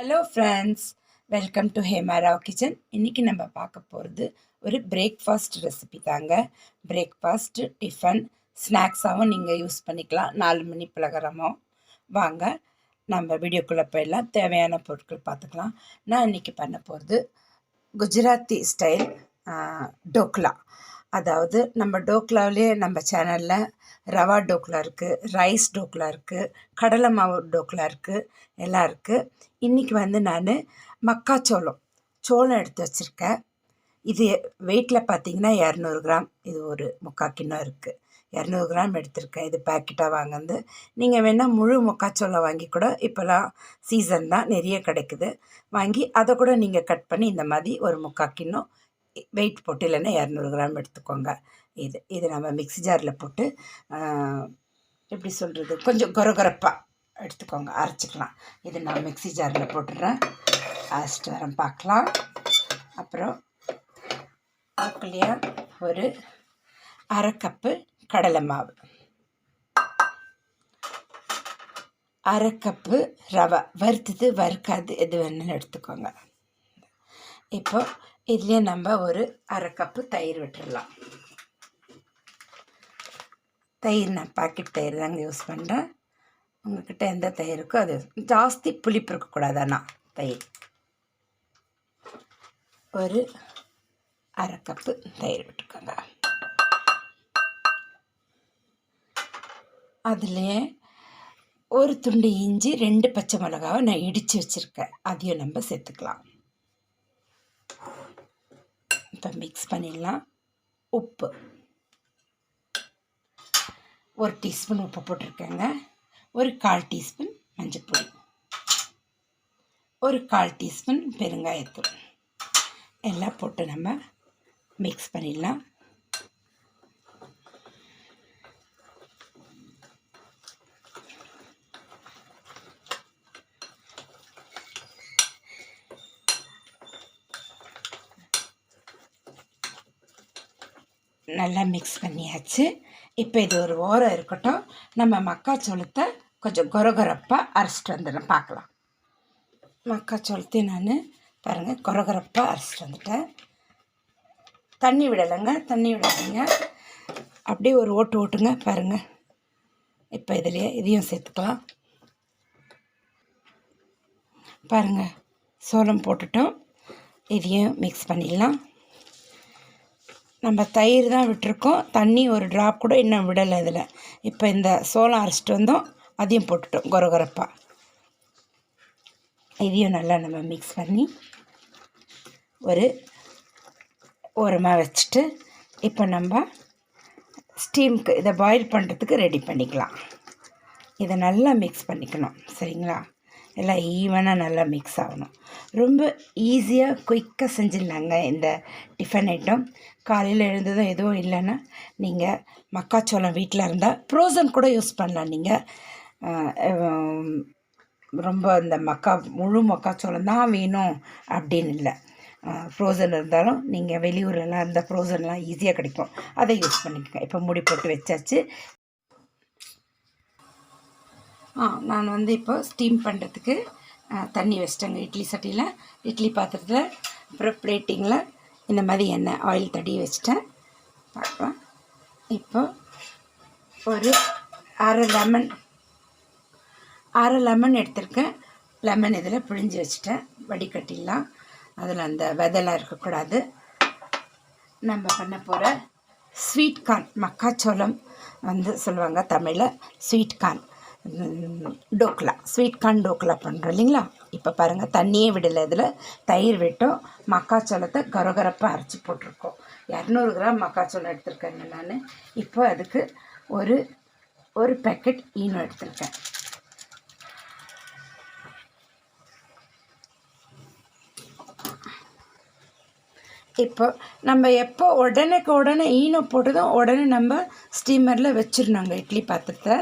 Hello friends welcome to Hemarao kitchen இன்றைக்கி நம்ம பார்க்க போகிறது ஒரு பிரேக்ஃபாஸ்ட் ரெசிபி தாங்க. பிரேக்ஃபாஸ்ட்டு டிஃபன் ஸ்நாக்ஸாகவும் நீங்கள் யூஸ் பண்ணிக்கலாம். நாலு மணி பலகாரமும் வாங்க நம்ம வீடியோக்குள்ளே போயிடலாம். தேவையான பொருட்கள் பார்த்துக்கலாம். நான் இன்றைக்கி பண்ண போகிறது குஜராத்தி ஸ்டைல் டோக்லா. அதாவது நம்ம டோக்லாவிலே நம்ம சேனலில் ரவா டோக்லா இருக்குது ரைஸ் டோக்லா இருக்குது கடலை மாவு டோக்லா இருக்குது எல்லாம் இருக்குது இன்றைக்கி வந்து நான் மக்காச்சோளம் சோளம் எடுத்து வச்சுருக்கேன். இது வெயிட்டில் பார்த்தீங்கன்னா இரநூறு கிராம். இது ஒரு முக்கால் கிண்ணம் இருக்குது இரநூறு கிராம் எடுத்திருக்கேன். இது பேக்கெட்டாக வாங்கினது. நீங்கள் வேணால் முழு முக்காச்சோளம் வாங்கி கூட இப்போல்லாம் சீசன் தான் நிறைய கிடைக்குது. வாங்கி அதை கூட நீங்கள் கட் பண்ணி இந்த மாதிரி ஒரு முக்கால் கிண்ணம் வெயிட் போட்டு இல்லைன்னா இரநூறு கிராம் எடுத்துக்கோங்க. இது இது நம்ம மிக்ஸி ஜாரில் போட்டு எப்படி சொல்கிறது கொஞ்சம் கொரகொரப்பாக எடுத்துக்கோங்க. அரைச்சிக்கலாம். இது நான் மிக்ஸி ஜாரில் போட்டுடுறேன் அரைச்சிட்டு வரேன் பார்க்கலாம். அப்புறம் அதுக்குள்ளேயே ஒரு அரை கப்பு கடலை மாவு. அரை கப்பு ரவை. வறுத்தது வறுக்காது எது வேணும்னு எடுத்துக்கோங்க. இப்போ இதுலேயே நம்ம ஒரு அரை கப்பு தயிர் விட்டுடலாம் தயிர் நான் பாக்கெட் தயிர் தாங்க யூஸ் பண்ணுறேன் உங்கள்கிட்ட எந்த தயிர் இருக்கோ அது ஜாஸ்தி புளிப்பு இருக்கக்கூடாது ஆனால் தயிர். ஒரு அரை கப்பு தயிர் விட்டுக்கோங்க. அதுலேயே ஒரு துண்டு இஞ்சி ரெண்டு பச்சை மிளகாவை நான் இடித்து வச்சுருக்கேன். அதையும் நம்ம சேர்த்துக்கலாம். இப்போ மிக்ஸ் பண்ணிடலாம். உப்பு. ஒரு டீஸ்பூன் உப்பு போட்டிருக்கேங்க. ஒரு கால் டீஸ்பூன் மஞ்சள்பொடி ஒரு கால் டீஸ்பூன் பெருங்காயத்தூள். எல்லாம் போட்டு நம்ம மிக்ஸ் பண்ணிடலாம். நல்லா மிக்ஸ் பண்ணியாச்சு. இப்போ இது ஒரு ஓரம் இருக்கட்டும். நம்ம மக்காச்சோளத்தை கொஞ்சம் கொரகொரப்பாக அரைச்சிட்டு வந்துடும் பார்க்கலாம். மக்காச்சோளத்தையும் நான் பாருங்கள் கொரகொரப்பாக அரைச்சிட்டு வந்துட்டேன். தண்ணி விடலைங்க தண்ணி விடாதீங்க. அப்படியே ஒரு ஓட்டு ஓட்டுங்க பாருங்கள் இப்போ இதுலேயே இதையும் சேர்த்துக்கலாம். பாருங்கள் சோளம் போட்டுட்டோம். இதையும் மிக்ஸ் பண்ணிடலாம். நம்ம தயிர் தான் விட்டுருக்கோம். தண்ணி ஒரு ட்ராப் கூட இன்னும் விடலை இதில் இப்போ இந்த சோளம் அரைச்சிட்டு வந்தோம். அதையும் போட்டுட்டோம் கொரகொரப்பாக இதையும் நல்லா நம்ம மிக்ஸ் பண்ணி ஒரு ஓரமாக வச்சுட்டு இப்போ நம்ம ஸ்டீமுக்கு இதை பாயில் பண்ணுறதுக்கு ரெடி பண்ணிக்கலாம். இதை நல்லா மிக்ஸ் பண்ணிக்கணும். சரிங்களா? எல்லாம் ஈவனாக நல்லா மிக்ஸ் ஆகணும். ரொம்ப ஈஸியாக குயிக்காக செஞ்சிடலாங்க இந்த டிஃபன் ஐட்டம் காலையில் எழுந்ததும் எதுவும் இல்லைன்னா நீங்கள் மக்காச்சோளம் வீட்டில் இருந்தால் ப்ரோசன் கூட யூஸ் பண்ணலாம். நீங்கள் ரொம்ப இந்த மக்கா முழு மக்காச்சோளம் தான் வேணும் அப்படின்னு இல்லை. ஃப்ரோசன் இருந்தாலும் நீங்கள் வெளியூர்லலாம் இருந்தால் ஃப்ரோசன்லாம் ஈஸியாக கிடைக்கும். அதை யூஸ் பண்ணிக்கோங்க. இப்போ முடி போட்டு வச்சாச்சு. நான் வந்து இப்போ ஸ்டீம் பண்ணுறதுக்கு தண்ணி வச்சிட்டேங்க. இட்லி சட்டியில் இட்லி பாத்திரத்தில் அப்புறம் பிளேட்டிங்கில் இந்த மாதிரி எண்ணெய் ஆயில் தடி வச்சிட்டேன். பார்க்கலாம் இப்போ ஒரு அரை லெமன் அரை லெமன் எடுத்திருக்கேன். லெமன் இதில் பிழிஞ்சு வச்சுட்டேன். வடிகட்டிடலாம். அதில் அந்த விதெல்லாம் இருக்கக்கூடாது. நம்ம பண்ண போகிற ஸ்வீட் கார்ன் மக்காச்சோளம் வந்து சொல்லுவாங்க தமிழில் sweet corn dhokla sweet corn dhokla பண்ணுறோம் இல்லைங்களா? இப்போ பாருங்கள் தண்ணியே விடலை இதில். தயிர் விட்டோம். மக்காச்சோளத்தை கரகரப்பாக அரைச்சி போட்டிருக்கோம். இரநூறு கிராம் மக்காச்சோளம் எடுத்திருக்கேங்க நான். இப்போ அதுக்கு ஒரு ஒரு பேக்கெட் ஈனோ எடுத்திருக்கேன். இப்போ நம்ம எப்போ உடனேக்கு உடனே ஈனோ போட்டதும் உடனே நம்ம ஸ்டீமரில் வச்சிடணுங்க இட்லி பாத்திரத்தை.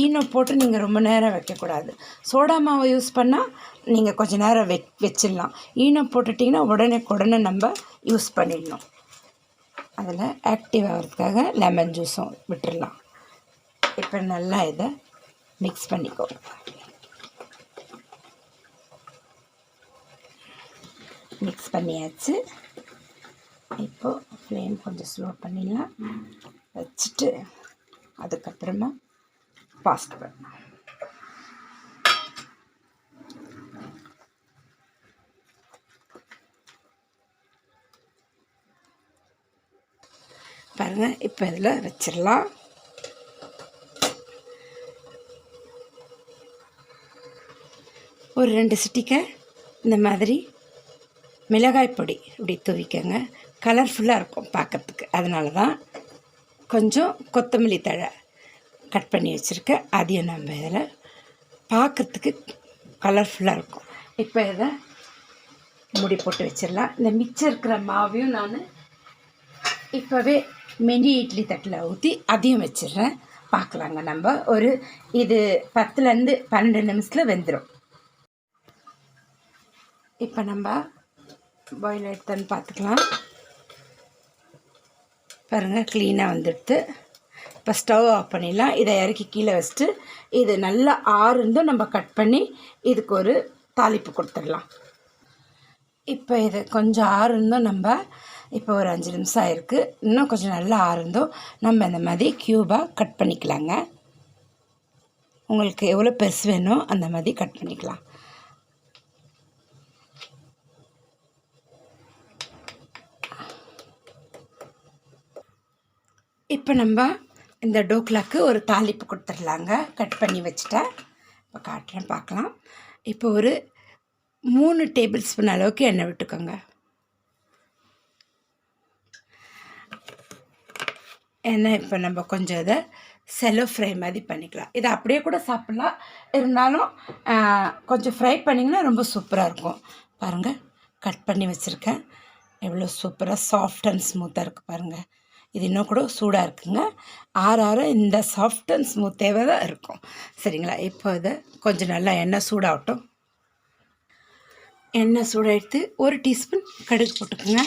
ஈனோ போட்டு நீங்கள் ரொம்ப நேரம் வைக்கக்கூடாது. சோடா மாவை யூஸ் பண்ணால் நீங்கள் கொஞ்சம் நேரம் வெ வச்சிடலாம். ஈனோ போட்டுட்டிங்கன்னா உடனே உடனே நம்ம யூஸ் பண்ணிடணும். அதில் ஆக்டிவ் ஆகிறதுக்காக லெமன் ஜூஸும் விட்டுடலாம். இப்போ நல்லா இதை மிக்ஸ் பண்ணிக்கோ. மிக்ஸ் பண்ணியாச்சு. இப்போது ஃப்ளேம் கொஞ்சம் ஸ்லோ பண்ணிடலாம். வச்சுட்டு அதுக்கப்புறமா பாசிட்டிவ் பாருங்கள் இப்போ இதில் வச்சிடலாம். ஒரு ரெண்டு சிட்டிக்கை இந்த மாதிரி மிளகாய் பொடி இப்படி துவிக்கங்க. கலர்ஃபுல்லாக இருக்கும் பார்க்கறதுக்கு அதனால தான் கொஞ்சம் கொத்தமல்லி தழை கட் பண்ணி வச்சுருக்கேன் அதையும் நம்ம இதில் பார்க்குறதுக்கு கலர்ஃபுல்லாக இருக்கும். இப்போ இதை முடி போட்டு வச்சிடலாம். இந்த மிச்சம் இருக்கிற மாவையும் நான் இப்போவே மினி இட்லி தட்டில் ஊற்றி அதையும் வச்சிடுறேன். பார்க்கலாங்க நம்ம. ஒரு இது பத்துலேருந்து பன்னெண்டு நிமிஷத்தில் வெந்துடும் இப்போ நம்ம பாயில் எடுத்தோன்னு பார்த்துக்கலாம் பாருங்கள் க்ளீனாக வந்துடுது. இப்போ ஸ்டவ் ஆஃப் பண்ணிடலாம். இதை இறக்கி கீழே வச்சுட்டு இது நல்லா ஆறுந்தும் நம்ம கட் பண்ணி இதுக்கு ஒரு தாளிப்பு கொடுத்துடலாம். இப்போ இது கொஞ்சம் ஆறுந்தும் நம்ம இப்போ ஒரு அஞ்சு நிமிஷம் ஆயிருக்கு. இன்னும் கொஞ்சம் நல்லா ஆறுந்தும் நம்ம இந்த மாதிரி க்யூபாக கட் பண்ணிக்கலாங்க. உங்களுக்கு எவ்வளோ பெருசு வேணும் அந்த மாதிரி கட் பண்ணிக்கலாம். இப்போ நம்ம இந்த டோக்லாக்கு ஒரு தாளிப்பு கொடுத்துடலாங்க. கட் பண்ணி வச்சுட்டேன். இப்போ காட்டுறேன் பார்க்கலாம். இப்போ ஒரு மூணு டேபிள் ஸ்பூன் அளவுக்கு எண்ணெய் விட்டுக்கோங்க. எண்ணெய் இப்போ நம்ம கொஞ்சம் இதை செலோ ஃப்ரை மாதிரி பண்ணிக்கலாம். இதை அப்படியே கூட சாப்பிட்லாம். இருந்தாலும் கொஞ்சம் ஃப்ரை பண்ணிங்கன்னா ரொம்ப சூப்பராக இருக்கும். பாருங்கள் கட் பண்ணி வச்சுருக்கேன். எவ்வளோ சூப்பராக சாஃப்ட் அண்ட் ஸ்மூத்தாக இருக்குது பாருங்கள் இது இன்னும் கூட சூடாக இருக்குங்க. ஆற ஆற இந்த சாஃப்ட் அண்ட் ஸ்மூத்தேவே தான் இருக்கும். சரிங்களா? இப்போ இதை கொஞ்சம் நல்லா எண்ணெய் சூடாகட்டும். எண்ணெய் சூடாகிடுத்து ஒரு டீஸ்பூன் கடுகு போட்டுக்குங்க.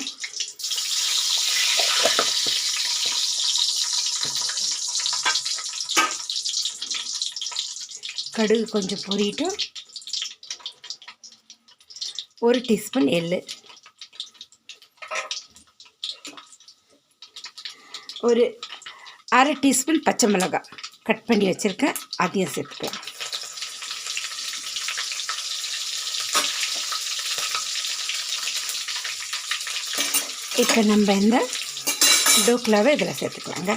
கடுகு கொஞ்சம் பொரியட்டும் ஒரு டீஸ்பூன் எள்ளு. ஒரு அரை டீஸ்பூன் பச்சை மிளகாய் கட் பண்ணி வச்சுருக்கேன். அதையும் சேர்த்துக்கலாம். இப்போ நம்ம இந்த டோக்லாவை இதில் சேர்த்துக்கலாங்க.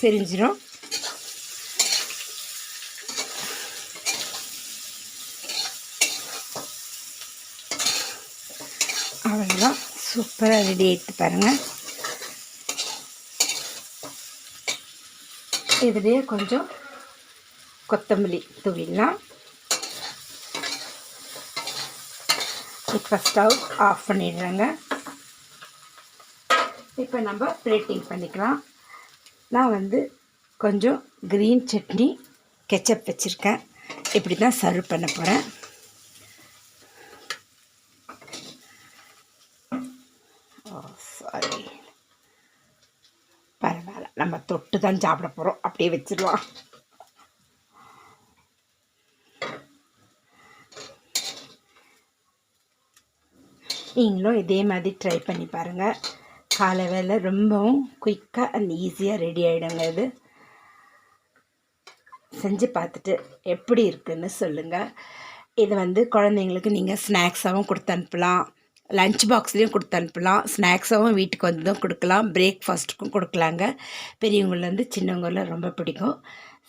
பிரிஞ்சிடும் அவ்வளோதான் சூப்பராக ரெடி ஆகிட்டு பாருங்கள் இதுலேயே கொஞ்சம் கொத்தமல்லி தூவிடலாம். இப்போ ஸ்டவ் ஆஃப் பண்ணிடுறேங்க. இப்போ நம்ம பிளேட்டிங் பண்ணிக்கலாம். நான் வந்து கொஞ்சம் க்ரீன் சட்னி கெச்சப் வச்சுருக்கேன். இப்படி தான் சர்வ் பண்ண போகிறேன் சாரி. பரவாயில்ல நம்ம தொட்டு தான் சாப்பிட போகிறோம் அப்படியே வச்சிடலாம். நீங்களும் இதே மாதிரி ட்ரை பண்ணி பாருங்கள் காலை வேலை ரொம்பவும் குயிக்காக அண்ட் ஈஸியாக ரெடி ஆகிடுங்க இது. செஞ்சு பார்த்துட்டு எப்படி இருக்குதுன்னு சொல்லுங்கள் இது வந்து குழந்தைங்களுக்கு நீங்கள் ஸ்நாக்ஸாகவும் கொடுத்து அனுப்பலாம். லன்ச் பாக்ஸ்லேயும் கொடுத்து அனுப்பலாம். ஸ்நாக்ஸாகவும் வீட்டுக்கு வந்ததும் கொடுக்கலாம். பிரேக்ஃபாஸ்ட்டுக்கும் கொடுக்கலாங்க. பெரியவங்கள்லேருந்து சின்னவங்கள ரொம்ப பிடிக்கும்.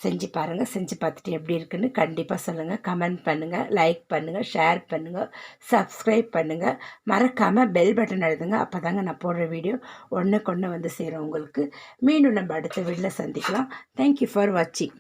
செஞ்சு பாருங்கள் செஞ்சு பார்த்துட்டு எப்படி இருக்குன்னு கண்டிப்பாக சொல்லுங்கள் கமெண்ட் பண்ணுங்கள் லைக் பண்ணுங்கள் ஷேர் பண்ணுங்கள் சப்ஸ்கிரைப் பண்ணுங்கள் மறக்காமல் பெல் பட்டன் எழுதுங்க அப்போ தாங்க நான் போடுற வீடியோ ஒன்று கொண்டு வந்து சேரும் உங்களுக்கு. மீண்டும் நம்ம அடுத்த வீட்டில் சந்திக்கலாம். தேங்க்யூ ஃபார் வாட்சிங்